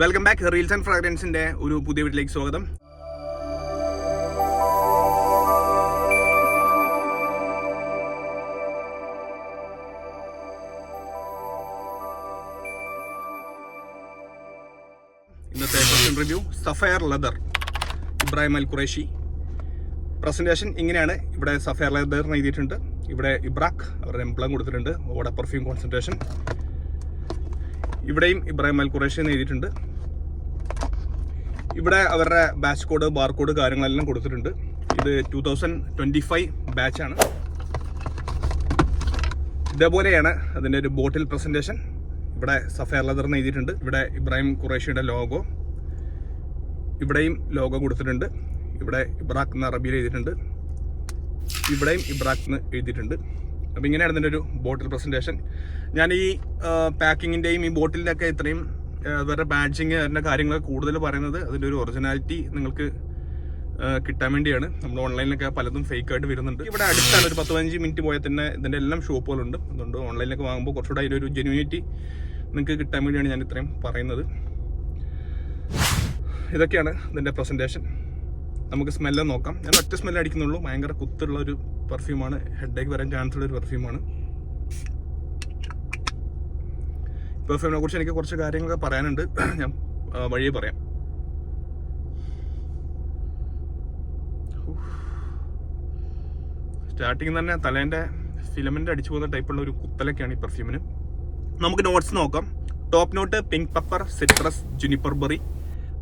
Welcome back reels and ഫ്രാഗ്രൻസിന്റെ ഒരു പുതിയ വീട്ടിലേക്ക് സ്വാഗതം. ഇന്നത്തെ review sapphire leather Ibrahim Al Qureshi presentation ഇങ്ങനെയാണ്. ഇവിടെ സഫയർ ലെതർ എഴുതിയിട്ടുണ്ട്. ഇവിടെ ഇബ്രാഖ് അവരുടെ എംപ്ലം കൊടുത്തിട്ടുണ്ട്. ഓടെ പെർഫ്യൂം കോൺസെൻട്രേഷൻ ഇവിടെയും ഇബ്രാഹിം അൽ ഖുറേഷി എന്ന് എഴുതിയിട്ടുണ്ട്. ഇവിടെ അവരുടെ ബാച്ച് കോഡ് ബാർ കോഡ് കാര്യങ്ങളെല്ലാം കൊടുത്തിട്ടുണ്ട്. ഇത് ടൂ തൗസൻഡ് ട്വന്റി ഫൈവ് ബാച്ചാണ് ഇതേപോലെയാണ് അതിന്റെ ഒരു ബോട്ടിൽ പ്രസന്റേഷൻ ഇവിടെ സഫയർ ലെതർ എഴുതിയിട്ടുണ്ട്. ഇവിടെ ഇബ്രാഹിം ഖുറേഷിയുടെ ലോഗോ ഇവിടെയും ലോഗോ കൊടുത്തിട്ടുണ്ട്. ഇവിടെ ഇബ്രാഖ് എന്ന് അറബിയിൽ എഴുതിയിട്ടുണ്ട്. ഇവിടെയും ഇബ്രാഖ് എന്ന് എഴുതിയിട്ടുണ്ട്. അപ്പോൾ ഇങ്ങനെയാണ് ഇതിന്റെ ഒരു ബോട്ടിൽ പ്രസന്റേഷൻ ഞാൻ ഈ പാക്കിങ്ങിന്റെയും ഈ ബോട്ടിലിന്റെയൊക്കെ ഇത്രയും അവരുടെ ബാഡ്ജിങ് അതിന്റെ കാര്യങ്ങളൊക്കെ കൂടുതൽ പറയുന്നത് അതിന്റെ ഒരു ഒറിജിനാലിറ്റി നിങ്ങൾക്ക് കിട്ടാൻ വേണ്ടിയാണ്. നമ്മൾ ഓൺലൈനിലൊക്കെ പലതും ഫേക്ക് ആയിട്ട് വരുന്നുണ്ട്. ഇവിടെ അടുത്താണ് ഒരു പത്ത് പതിനഞ്ച് മിനിറ്റ് പോയാൽ തന്നെ ഇതിന്റെ എല്ലാം ഷോപ്പുകളുണ്ട് അതുകൊണ്ട് ഓൺലൈനിലൊക്കെ വാങ്ങുമ്പോൾ കുറച്ചുകൂടെ ഒരു ജെന്യൂനിറ്റി നിങ്ങൾക്ക് കിട്ടാൻ വേണ്ടിയാണ് ഞാൻ ഇത്രയും പറയുന്നത്. ഇതൊക്കെയാണ് ഇതിന്റെ പ്രസന്റേഷൻ നമുക്ക് സ്മെല്ല് നോക്കാം. ഞാൻ ഒറ്റ സ്മെല്ല് അടിക്കുന്നുള്ളൂ. ഭയങ്കര കുത്തുള്ള ഒരു പെർഫ്യൂമാണ് ഹെഡേക്ക് വരാൻ ചാൻസ് ഉള്ള ഒരു പെർഫ്യൂമാണ് പെർഫ്യൂമിനെ കുറിച്ച് എനിക്ക് കുറച്ച് കാര്യങ്ങളൊക്കെ പറയാനുണ്ട്. ഞാൻ വഴിയെ പറയാം. സ്റ്റാർട്ടിങ് തന്നെ തലേന്റെ ഫിലമെന്റ് അടിച്ചു പോകുന്ന ടൈപ്പുള്ള ഒരു കുത്തലൊക്കെയാണ് ഈ പെർഫ്യൂമിന് നമുക്ക് നോട്ട്സ് നോക്കാം. Top note pink pepper citrus juniper berry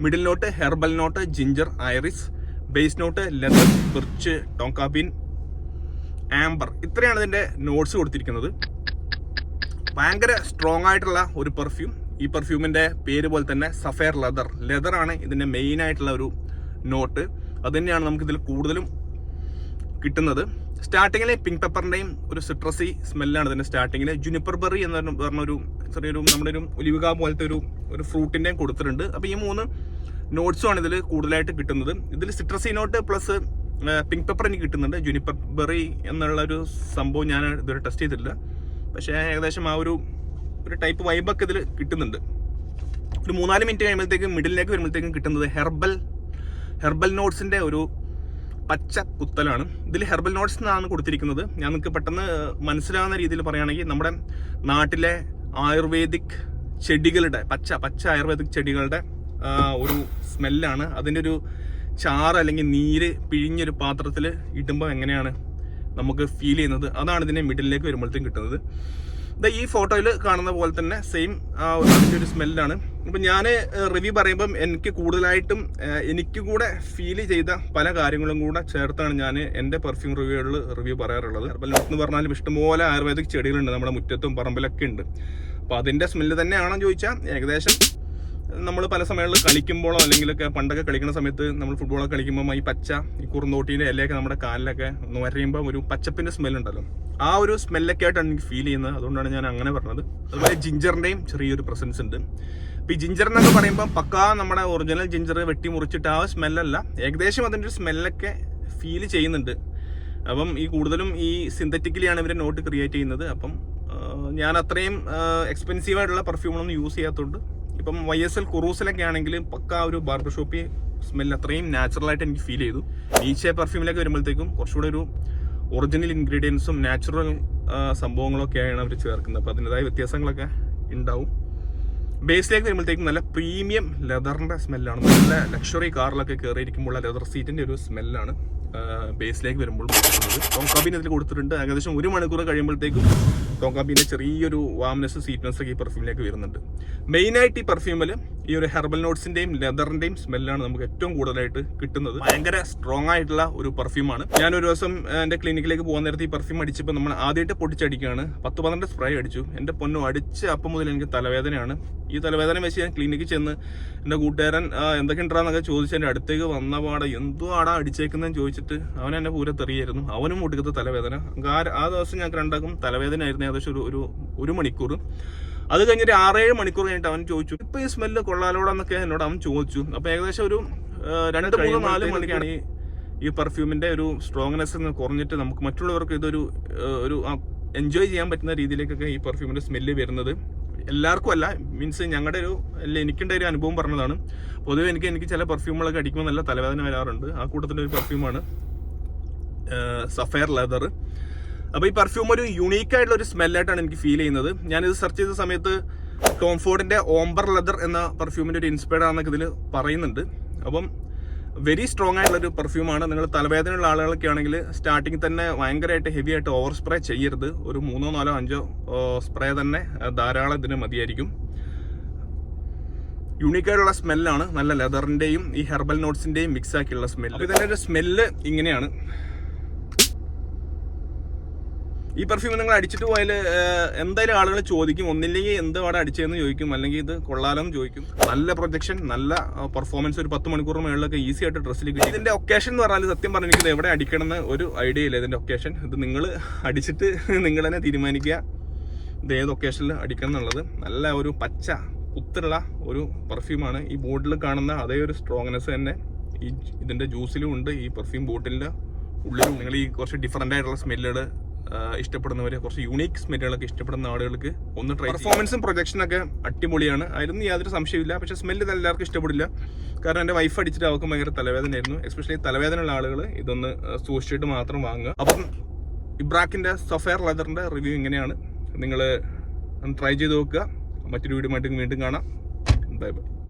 middle note herbal note ginger iris base note leather birch tonka bean amber ഇത്രയാണ് ഇതിന്റെ നോട്ട്സ് കൊടുത്തിരിക്കുന്നത്. ഭയങ്കര സ്ട്രോങ് ആയിട്ടുള്ള ഒരു പെർഫ്യൂം ഈ പെർഫ്യൂമിന്റെ പേര് പോലെ തന്നെ സഫയർ ലെതർ ലെതർ ആണ് ഇതിന്റെ മെയിൻ ആയിട്ടുള്ള ഒരു നോട്ട് അത് തന്നെയാണ് നമുക്ക് ഇതിൽ കൂടുതലും കിട്ടുന്നത്. സ്റ്റാർട്ടിങ്ങിൽ പിങ്ക് പെപ്പറിന്റെയും ഒരു സിട്രസി സ്മെല്ലാണ് ഇതിന്റെ സ്റ്റാർട്ടിങ്ങിൽ ജുനിപ്പർ ബെറി എന്ന് പറഞ്ഞ- പറഞ്ഞ ഒരു ചെറിയൊരു നമ്മുടെ ഒരു ഒലിവുക പോലത്തെ ഒരു ഒരു ഫ്രൂട്ടിന്റെയും കൊടുത്തിട്ടുണ്ട്. അപ്പൊ ഈ മൂന്ന് നോട്ട്സും ആണ് ഇതിൽ കൂടുതലായിട്ട് കിട്ടുന്നത്. ഇതിൽ citrusy note plus pink pepper എനിക്ക് കിട്ടുന്നുണ്ട്. ജുനിപ്പർ ബെറി എന്നുള്ള ഒരു സംഭവം ഞാൻ ഇതുവരെ ടെസ്റ്റ് ചെയ്തിട്ടില്ല. പക്ഷേ ഏകദേശം ആ ഒരു ഒരു ടൈപ്പ് വൈബൊക്കെ ഇതിൽ കിട്ടുന്നുണ്ട്. ഒരു മൂന്നാൽ മിനിറ്റ് കഴിയുമ്പോഴത്തേക്കും മിഡിലേക്ക് വരുമ്പോഴത്തേക്കും കിട്ടുന്നത് ഹെർബൽ ഹെർബൽ നോട്ട്സിന്റെ ഒരു പച്ച കുത്തലാണ്. ഇതിൽ ഹെർബൽ നോട്ട്സ് എന്നാണ് കൊടുത്തിരിക്കുന്നത്. ഞാൻ നിങ്ങൾക്ക് പെട്ടെന്ന് മനസ്സിലാകുന്ന രീതിയിൽ പറയുകയാണെങ്കിൽ നമ്മുടെ നാട്ടിലെ ആയുർവേദിക് ചെടികളുടെ പച്ച പച്ച ആയുർവേദിക് ചെടികളുടെ ഒരു സ്മെല്ലാണ് അതിന്റെ ഒരു ചാറ് അല്ലെങ്കിൽ നീര് പിഴിഞ്ഞൊരു പാത്രത്തിൽ ഇടുമ്പോൾ എങ്ങനെയാണ് നമുക്ക് ഫീൽ ചെയ്യുന്നത്. അതാണ് ഇതിനെ മിഡിലേക്ക് വരുമ്പോഴത്തേക്കും കിട്ടുന്നത്. ദാ ഈ ഫോട്ടോയിൽ കാണുന്ന പോലെ തന്നെ സെയിം ആ ഒരു സ്മെല്ലാണ് അപ്പം ഞാൻ റിവ്യൂ പറയുമ്പം എനിക്ക് കൂടുതലായിട്ടും എനിക്ക് കൂടെ ഫീൽ ചെയ്ത പല കാര്യങ്ങളും കൂടെ ചേർത്താണ് ഞാൻ എന്റെ പെർഫ്യൂം റിവ്യൂകളിൽ റിവ്യൂ പറയാറുള്ളത്. ഹെർബൽ എന്ന് പറഞ്ഞാലും ഇഷ്ടംപോലെ ആയുർവേദിക് ചെടികളുണ്ട് നമ്മുടെ മുറ്റത്തും പറമ്പിലൊക്കെ ഉണ്ട്. അപ്പോൾ അതിന്റെ സ്മെല്ല് തന്നെയാണോ ചോദിച്ചാൽ ഏകദേശം നമ്മൾ പല സമയങ്ങളിൽ കളിക്കുമ്പോഴോ അല്ലെങ്കിലൊക്കെ പണ്ടൊക്കെ കളിക്കുന്ന സമയത്ത് നമ്മൾ ഫുട്ബോളൊക്കെ കളിക്കുമ്പോൾ ഈ പച്ച ഈ കുറുന്തോട്ടീന്റെ ഇലയൊക്കെ നമ്മുടെ കാലിലൊക്കെ വരയുമ്പോൾ ഒരു പച്ചപ്പിന്റെ സ്മെൽ ഉണ്ടല്ലോ. ആ ഒരു സ്മെല്ലൊക്കെ ആയിട്ടാണ് എനിക്ക് ഫീൽ ചെയ്യുന്നത്. അതുകൊണ്ടാണ് ഞാൻ അങ്ങനെ പറഞ്ഞത്. അതുപോലെ ജിഞ്ചറിന്റെയും ചെറിയൊരു പ്രസൻസ് ഉണ്ട്. ഇപ്പം ഈ ജിഞ്ചർ എന്നൊക്കെ പറയുമ്പോൾ പക്കാ നമ്മുടെ ഒറിജിനൽ ജിഞ്ചർ വെട്ടി മുറിച്ചിട്ട് ആ സ്മെല്ലല്ല ഏകദേശം അതിന്റെ ഒരു സ്മെല്ലൊക്കെ ഫീൽ ചെയ്യുന്നുണ്ട്. അപ്പം ഈ കൂടുതലും ഈ സിന്തറ്റിക്കലിയാണ് ഇവർ നോട്ട് ക്രിയേറ്റ് ചെയ്യുന്നത്. അപ്പം ഞാൻ അത്രയും എക്സ്പെൻസീവ് ആയിട്ടുള്ള പെർഫ്യൂമൊന്നും യൂസ് ചെയ്യാത്തതുകൊണ്ട് ഇപ്പം വൈ എസ് എൽ കുറൂസിലൊക്കെ ആണെങ്കിൽ പക്ക ഒരു ബാർബർ ഷോപ്പിൽ സ്മെൽ അത്രയും നാച്ചുറൽ ആയിട്ട് എനിക്ക് ഫീൽ ചെയ്തു. ഈച്ച പെർഫ്യൂമിലൊക്കെ വരുമ്പോഴത്തേക്കും കുറച്ചുകൂടെ ഒരു ഒറിജിനൽ ഇൻഗ്രീഡിയൻസും നാച്ചുറൽ സംഭവങ്ങളൊക്കെയാണ് അവർ ചേർക്കുന്നത്. അപ്പോൾ അതിന്റെതായ വ്യത്യാസങ്ങളൊക്കെ ഉണ്ടാവും. ബേസിലേക്ക് വരുമ്പോഴത്തേക്കും നല്ല പ്രീമിയം ലെതറിന്റെ സ്മെല്ലാണ് നല്ല ലക്ഷറി കാറിലൊക്കെ കയറിയിരിക്കുമ്പോൾ ലെതർ സീറ്റിന്റെ ഒരു സ്മെല്ലാണ് ബേസിലേക്ക് വരുമ്പോൾ ടോങ്കാബിൻ ഇതിൽ കൊടുത്തിട്ടുണ്ട്. ഏകദേശം ഒരു മണിക്കൂർ കഴിയുമ്പോഴത്തേക്കും ടോങ്കാബിന്റെ ചെറിയൊരു വാംനെസ് സ്വീറ്റ്നെസ് ഒക്കെ ഈ പെർഫ്യൂമിലേക്ക് വരുന്നുണ്ട്. മെയിനായിട്ട് ഈ പെർഫ്യൂമിൽ ഈ ഒരു ഹെർബൽ നോട്ട്സിന്റെയും ലെതറിന്റെയും സ്മെല്ലാണ് നമുക്ക് ഏറ്റവും കൂടുതലായിട്ട് കിട്ടുന്നത്. ഭയങ്കര സ്ട്രോങ് ആയിട്ടുള്ള ഒരു പെർഫ്യൂമാണ് ഞാൻ ഒരു ദിവസം എന്റെ ക്ലിനിക്കിലേക്ക് പോകുന്ന നേരത്ത് ഈ പെർഫ്യൂം അടിച്ചപ്പോൾ നമ്മൾ ആദ്യമായിട്ട് പൊട്ടിച്ചടിക്കുകയാണ്. പത്ത് പന്ത്രണ്ട് സ്പ്രേ അടിച്ചു. എന്റെ പൊന്നു അടിച്ച് അപ്പം മുതൽ എനിക്ക് തലവേദനയാണ്. ഈ തലവേദന വെച്ച് ഞാൻ ക്ലിനിക്കിൽ ചെന്ന് എന്റെ കൂട്ടുകാരൻ എന്തൊക്കെ ഉണ്ടാകുന്നൊക്കെ ചോദിച്ച് എന്റെ അടുത്തേക്ക് വന്ന പാടെ എന്തോ ആടാ അടിച്ചേക്കുന്നതെന്ന് ചോദിച്ചിട്ട് അവൻ എന്നെ പൂരെ അവനും മുട്ടിക്കത്തെ തലവേദന. ആ ദിവസം ഞങ്ങൾക്ക് രണ്ടാക്കും തലവേദന ആയിരുന്നു ഏകദേശം ഒരു ഒരു ഒരു മണിക്കൂർ. അത് കഴിഞ്ഞൊരു ആറേഴ് മണിക്കൂർ കഴിഞ്ഞിട്ട് അവൻ ചോദിച്ചു ഇപ്പൊ ഈ സ്മെല്ല് കൊള്ളാലോടെന്നൊക്കെ എന്നോട് അവൻ ചോദിച്ചു. അപ്പൊ ഏകദേശം ഒരു രണ്ട് മൂന്ന് നാല് മണിക്കാണ് ഈ ഈ പെർഫ്യൂമിന്റെ ഒരു സ്ട്രോങ്നെസ് കുറഞ്ഞിട്ട് നമുക്ക് മറ്റുള്ളവർക്ക് ഇതൊരു ഒരു എൻജോയ് ചെയ്യാൻ പറ്റുന്ന രീതിയിലേക്കൊക്കെ ഈ പെർഫ്യൂമിന്റെ സ്മെല്ല് വരുന്നത്. എല്ലാവർക്കും അല്ല മീൻസ് ഞങ്ങളുടെ ഒരു അല്ല എനിക്കുണ്ട ഒരു അനുഭവം പറഞ്ഞതാണ്. പൊതുവെ എനിക്ക് എനിക്ക് ചില പെർഫ്യൂമുകളൊക്കെ അടിക്കുമ്പോൾ നല്ല തലവേദന വരാറുണ്ട്. ആ കൂട്ടത്തിന്റെ ഒരു പെർഫ്യൂമാണ് സഫയർ ലെതർ അപ്പോൾ ഈ പെർഫ്യൂം ഒരു യുണീക്ക് ആയിട്ടുള്ള ഒരു സ്മെല്ലായിട്ടാണ് എനിക്ക് ഫീൽ ചെയ്യുന്നത്. ഞാനിത് സെർച്ച് ചെയ്ത സമയത്ത് ടോംഫോർഡിന്റെ ഓംബർ ലെതർ എന്ന പെർഫ്യൂമിന്റെ ഒരു ഇൻസ്പയർഡ് ആണെന്നൊക്കെ ഇതിൽ പറയുന്നുണ്ട്. അപ്പം വെരി സ്ട്രോങ് ആയിട്ടുള്ള ഒരു പെർഫ്യൂമാണ് നിങ്ങൾ തലവേദനയുള്ള ആളുകളൊക്കെ ആണെങ്കിൽ സ്റ്റാർട്ടിങ് തന്നെ ഭയങ്കരമായിട്ട് ഹെവി ആയിട്ട് ഓവർ സ്പ്രേ ചെയ്യരുത്. ഒരു മൂന്നോ നാലോ അഞ്ചോ സ്പ്രേ തന്നെ ധാരാളം ഇതിന് മതിയായിരിക്കും. യുണീക്കായിട്ടുള്ള സ്മെല്ലാണ് നല്ല ലെതറിന്റെയും ഈ ഹെർബൽ നോട്ട്സിന്റെയും മിക്സ് ആക്കിയുള്ള സ്മെല്ല് ഇതിന്റെ ഒരു സ്മെല്ല് ഇങ്ങനെയാണ്. ഈ പെർഫ്യൂം നിങ്ങൾ അടിച്ചിട്ട് പോയാൽ എന്തായാലും ആളുകൾ ചോദിക്കും ഒന്നില്ലെങ്കിൽ എന്ത് അവിടെ അടിച്ചതെന്ന് ചോദിക്കും അല്ലെങ്കിൽ ഇത് കൊള്ളാലോ എന്ന് ചോദിക്കും. നല്ല പ്രൊജക്ഷൻ നല്ല പെർഫോമൻസ് ഒരു പത്ത് മണിക്കൂർ മുകളിലൊക്കെ ഈസി ആയിട്ട് ഡ്രസ്സിൽ കിട്ടും. ഇതിന്റെ ഒക്കേഷൻ എന്ന് പറഞ്ഞാൽ സത്യം പറഞ്ഞിരിക്കുന്നത് എവിടെ അടിക്കണം എന്ന് ഒരു ഐഡിയ ഇല്ല ഇതിന്റെ ഒക്കേഷൻ ഇത് നിങ്ങൾ അടിച്ചിട്ട് നിങ്ങൾ തന്നെ തീരുമാനിക്കുക. ഇത് ഏത് ഒക്കേഷനിൽ അടിക്കണം എന്നുള്ളത്. നല്ല ഒരു പച്ച കുത്തുള്ള ഒരു പെർഫ്യൂമാണ് ഈ ബോട്ടിൽ കാണുന്ന അതേ ഒരു സ്ട്രോങ്നെസ് തന്നെ. ഈ ഇതിന്റെ ജ്യൂസിലും ഉണ്ട്. ഈ പെർഫ്യൂം ബോട്ടിലിന്റെ ഉള്ളിലും നിങ്ങൾ ഈ കുറച്ച് ഡിഫറെന്റ് ആയിട്ടുള്ള സ്മെല്ലുകൾ ഇഷ്ടപ്പെടുന്നവർ കുറച്ച് യൂണീക്സ് സ്മെല്ലുകളൊക്കെ ഇഷ്ടപ്പെടുന്ന ആളുകൾക്ക് ഒന്ന് ട്രൈ പെർഫോമൻസും പ്രൊജക്ഷനൊക്കെ അടിപൊളിയാണ്. അതിലൊന്നും യാതൊരു സംശയമില്ല പക്ഷേ സ്മെല്ല് എല്ലാവർക്കും ഇഷ്ടപ്പെടില്ല. കാരണം എന്റെ വൈഫ് അടിച്ചിട്ട് അവർക്ക് ഭയങ്കര തലവേദനയായിരുന്നു. എസ്പെഷ്യലി തലവേദനയുള്ള ആളുകൾ ഇതൊന്ന് സൂക്ഷിച്ചിട്ട് മാത്രം വാങ്ങുക. അപ്പം ഇബ്രാക്കിന്റെ സൊഫെയർ ലെതറിന്റെ റിവ്യൂ ഇങ്ങനെയാണ്. നിങ്ങൾ ട്രൈ ചെയ്ത് നോക്കുക. മറ്റൊരു വീഡിയോ വീണ്ടും കാണാം. Bye bye